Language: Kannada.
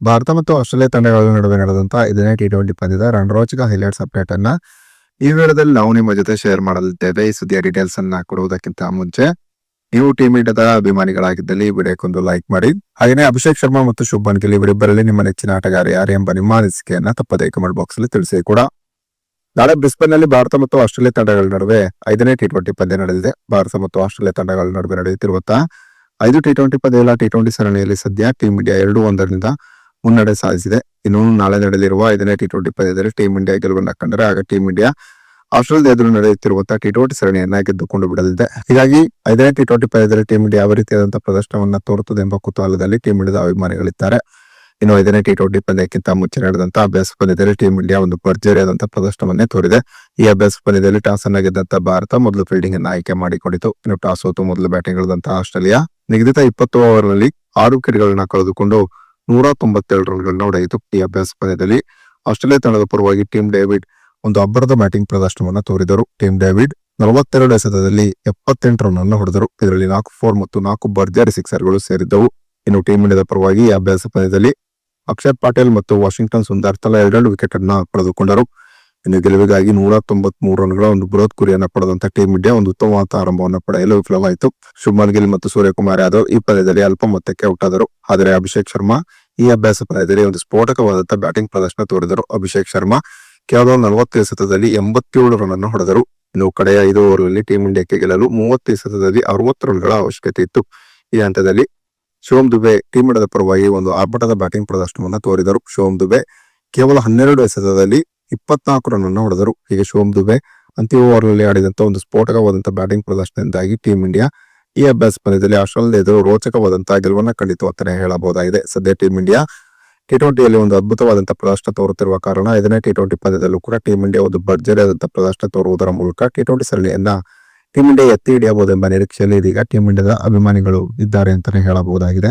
ಭಾರತ ಮತ್ತು ಆಸ್ಟ್ರೇಲಿಯಾ ತಂಡಗಳ ನಡುವೆ ನಡೆದಂತಹ ಐದನೇ ಟಿ ಟ್ವೆಂಟಿ ಪಂದ್ಯದ ರಣರೋಚಕ ಹೈಲೈಟ್ಸ್ ಅಪ್ಡೇಟ್ ಅನ್ನ ಈ ವಿಡಿಯೋದಲ್ಲಿ ನಾವು ನಿಮ್ಮ ಜೊತೆ ಶೇರ್ ಮಾಡಲಿದ್ದೇವೆ. ಈ ಸುದ್ದಿಯ ಡೀಟೇಲ್ಸ್ ಅನ್ನ ಕೊಡುವುದಕ್ಕಿಂತ ಮುಂಚೆ ನೀವು ಟೀಮ್ ಇಂಡಿಯಾದ ಅಭಿಮಾನಿಗಳಾಗಿದ್ದಲ್ಲಿ ವಿಡಿಯೋಕ್ಕೊಂದು ಲೈಕ್ ಮಾಡಿ. ಹಾಗೆಯೇ ಅಭಿಷೇಕ್ ಶರ್ಮಾ ಮತ್ತು ಶುಭನ್ ಗಿಲ್ ಇವರಿಬ್ಬರಲ್ಲಿ ನಿಮ್ಮ ನೆಚ್ಚಿನ ಆಟಗಾರ ಯಾರು ಎಂಬ ನಿಮ್ಮ ಅನಿಸಿಕೆಯನ್ನ ತಪ್ಪದೇ ಕಮೆಂಟ್ ಬಾಕ್ಸ್ ಅಲ್ಲಿ ತಿಳಿಸಿ ಕೂಡ. ನಾಳೆ ಬ್ರಿಸ್ಬನ್ನಲ್ಲಿ ಭಾರತ ಮತ್ತು ಆಸ್ಟ್ರೇಲಿಯಾ ತಂಡಗಳ ನಡುವೆ ಐದನೇ ಟಿ ಟ್ವೆಂಟಿ ಪಂದ್ಯ ನಡೆದಿದೆ. ಭಾರತ ಮತ್ತು ಆಸ್ಟ್ರೇಲಿಯಾ ತಂಡಗಳ ನಡುವೆ ನಡೆಯುತ್ತಿರುವಂತಹ ಐದು ಟಿ ಟ್ವೆಂಟಿ ಪಂದ್ಯಗಳ ಟಿ ಟ್ವೆಂಟಿ ಸರಣಿಯಲ್ಲಿ ಸದ್ಯ ಟೀಮ್ ಇಂಡಿಯಾ ಎರಡು ಒಂದರಿಂದ ಮುನ್ನಡೆ ಸಾಧಿಸಿದೆ. ಇನ್ನು ನಾಳೆ ನಡೆಯಲಿರುವ ಐದನೇ ಟಿ ಟ್ವೆಂಟಿ ಪಂದ್ಯದಲ್ಲಿ ಟೀಮ್ ಇಂಡಿಯಾ ಗೆಲುವನ್ನು ಕಂಡರೆ ಆಗ ಟೀಮ್ ಇಂಡಿಯಾ ಆಸ್ಟ್ರೇಲಿಯಾ ಎದುರು ನಡೆಯುತ್ತಿರುವಂತಹ ಟಿ ಟ್ವೆಂಟಿ ಸರಣಿಯನ್ನ ಗೆದ್ದುಕೊಂಡು ಬಿಡಲಿದೆ. ಹೀಗಾಗಿ ಐದನೇ ಟಿ ಟ್ವೆಂಟಿ ಪಂದ್ಯದಲ್ಲಿ ಟೀಮ್ ಇಂಡಿಯಾ ಯಾವ ರೀತಿಯಾದಂತಹ ಪ್ರದರ್ಶನವನ್ನ ತೋರುತ್ತದೆ ಎಂಬ ಕುತೂಹಲದಲ್ಲಿ ಟೀಂ ಇಂಡಿಯಾದ ಅಭಿಮಾನಿಗಳಿದ್ದಾರೆ. ಇನ್ನು ಐದನೇ ಟಿ ಟ್ವೆಂಟಿ ಪಂದ್ಯಕ್ಕಿಂತ ಮುಂಚೆ ನಡೆದಂತಹ ಅಭ್ಯಾಸ ಪಂದ್ಯದಲ್ಲಿ ಟೀಮ್ ಇಂಡಿಯಾ ಒಂದು ಭರ್ಜರಿಯಾದಂತಹ ಪ್ರದರ್ಶನವನ್ನೇ ತೋರಿದೆ. ಈ ಅಭ್ಯಾಸ ಪಂದ್ಯದಲ್ಲಿ ಟಾಸ್ ಅನ್ನ ಗೆದ್ದಂತ ಭಾರತ ಮೊದಲು ಫೀಲ್ಡಿಂಗ್ ಅನ್ನು ಆಯ್ಕೆ ಮಾಡಿಕೊಂಡಿತು. ಇನ್ನು ಟಾಸ್ ಸೋತು ಮೊದಲು ಬ್ಯಾಟಿಂಗ್ ಆಸ್ಟ್ರೇಲಿಯಾ ನಿಗದಿತ ಇಪ್ಪತ್ತು ಓವರ್ನಲ್ಲಿ ಆರು ವಿಕೆಟ್ಗಳನ್ನ ಕಳೆದುಕೊಂಡು ನೂರ ತೊಂಬತ್ತೇಳು ರನ್ಗಳನ್ನ ಹೊಡೆಯಿತು ಈ ಅಭ್ಯಾಸ ಪಂದ್ಯದಲ್ಲಿ ಆಸ್ಟ್ರೇಲಿಯಾ ತಂಡದ ಪರವಾಗಿ ಟೀಮ್ ಡೇವಿಡ್ ಒಂದು ಅಬ್ಬರದ ಬ್ಯಾಟಿಂಗ್ ಪ್ರದರ್ಶನವನ್ನು ತೋರಿದರು. ಟೀಮ್ ಡೇವಿಡ್ ನಲವತ್ತೆರಡು ಎಸೆತದಲ್ಲಿ ಎಪ್ಪತ್ತೆಂಟು ರನ್ ಅನ್ನು ಹೊಡೆದರು. ಇದರಲ್ಲಿ ನಾಲ್ಕು ಫೋರ್ ಮತ್ತು ನಾಲ್ಕು ಭರ್ಜರಿ ಸಿಕ್ಸರ್ಗಳು ಸೇರಿದ್ದವು. ಇನ್ನು ಟೀಮ್ ಇಂಡಿಯಾದ ಪರವಾಗಿ ಈ ಅಭ್ಯಾಸ ಪಂದ್ಯದಲ್ಲಿ ಅಕ್ಷರ್ ಪಾಟೇಲ್ ಮತ್ತು ವಾಷಿಂಗ್ಟನ್ ಸುಂದರ್ ತಲಾ ಎರಡೆರಡು ವಿಕೆಟ್ ಅನ್ನ ಪಡೆದುಕೊಂಡರು. ಇನ್ನು ಗೆಲುವಿಗಾಗಿ ನೂರ ತೊಂಬತ್ ಮೂರು ರನ್ಗಳ ಒಂದು ಬೃಹತ್ ಕುರಿಯನ್ನ ಪಡೆದಂತ ಟೀಮ್ ಇಂಡಿಯಾ ಒಂದು ಉತ್ತಮವಾದ ಆರಂಭವನ್ನು ಪಡೆಯಲು ವಿಫಲವಾಯಿತು ಶುಭ್ಮನ್ ಗಿಲ್ ಮತ್ತು ಸೂರ್ಯಕುಮಾರ್ ಯಾದವ್ ಈ ಪಂದ್ಯದಲ್ಲಿ ಅಲ್ಪ ಮೊತ್ತಕ್ಕೆ ಔಟ್ ಆದರು ಅಭಿಷೇಕ್ ಶರ್ಮಾ ಈ ಅಭ್ಯಾಸ ಪಂದ್ಯದಲ್ಲಿ ಒಂದು ಸ್ಫೋಟಕವಾದಂತಹ ಬ್ಯಾಟಿಂಗ್ ಪ್ರದರ್ಶನ ತೋರಿದರು. ಅಭಿಷೇಕ್ ಶರ್ಮಾ ಕೇವಲ ನಲವತ್ತೈದು ಎಸೆತದಲ್ಲಿ ಎಂಬತ್ತೇಳು ರನ್ ಅನ್ನು ಹೊಡೆದರು. ಇನ್ನು ಕಡೆಯ ಐದು ಓವರ್ಗಳಲ್ಲಿ ಟೀಮ್ ಇಂಡಿಯಾಕ್ಕೆ ಗೆಲ್ಲಲು ಮೂವತ್ತು ಎಸೆತದಲ್ಲಿ ಅರವತ್ತು ರನ್ಗಳ ಅವಶ್ಯಕತೆ ಇತ್ತು. ಈ ಹಂತದಲ್ಲಿ ಶಿವಮ್ ದುಬೆ ಟೀಮ್ ಇಂಡಿಯಾದ ಪರವಾಗಿ ಒಂದು ಆರ್ಭಟದ ಬ್ಯಾಟಿಂಗ್ ಪ್ರದರ್ಶನವನ್ನು ತೋರಿದರು. ಶಿವಮ್ ದುಬೆ ಕೇವಲ ಹನ್ನೆರಡು ಎಸೆತದಲ್ಲಿ ಇಪ್ಪತ್ನಾಲ್ಕು ರನ್ ಅನ್ನು ಹೊಡೆದರು ಹೀಗೆ ಶಿವಮ್ ದುಬೆ, ಅಂತಿಮ ಓವರ್ನಲ್ಲಿ ಆಡಿದಂತ ಒಂದು ಸ್ಫೋಟಕವಾದಂತಹ ಬ್ಯಾಟಿಂಗ್ ಪ್ರದರ್ಶನದಿಂದಾಗಿ ಟೀಮ್ ಇಂಡಿಯಾ ಈ ಅಭ್ಯಾಸ ಪಂದ್ಯದಲ್ಲಿ ಆಸ್ಟ್ರೇಲಿಯಾ ಎದುರು ರೋಚಕವಾದಂತಹ ಗೆಲುವನ್ನ ಕಂಡಿತು ಅಂತಾನೆ ಹೇಳಬಹುದಾಗಿದೆ. ಸದ್ಯ ಟೀಮ್ ಇಂಡಿಯಾ ಟಿ ಟ್ವೆಂಟಿಯಲ್ಲಿ ಒಂದು ಅದ್ಭುತವಾದಂತಹ ಪ್ರದರ್ಶನ ತೋರುತ್ತಿರುವ ಕಾರಣ ಇದನ್ನೇ ಟಿ ಟ್ವೆಂಟಿ ಪಂದ್ಯದಲ್ಲೂ ಕೂಡ ಟೀಮ್ ಇಂಡಿಯಾ ಒಂದು ಭರ್ಜರಿಯಾದಂತಹ ಪ್ರದರ್ಶನ ತೋರುವುದರ ಮೂಲಕ ಟಿ ಟ್ವೆಂಟಿ ಸರಣಿಯನ್ನ ಟೀಮ್ ಇಂಡಿಯಾ ಎತ್ತಿ ಹಿಡಿಯಬಹುದೆಂಬ ನಿರೀಕ್ಷೆಯಲ್ಲಿ ಇದೀಗ ಟೀಮ್ ಇಂಡಿಯಾದ ಅಭಿಮಾನಿಗಳು ಇದ್ದಾರೆ ಅಂತಾನೆ ಹೇಳಬಹುದಾಗಿದೆ.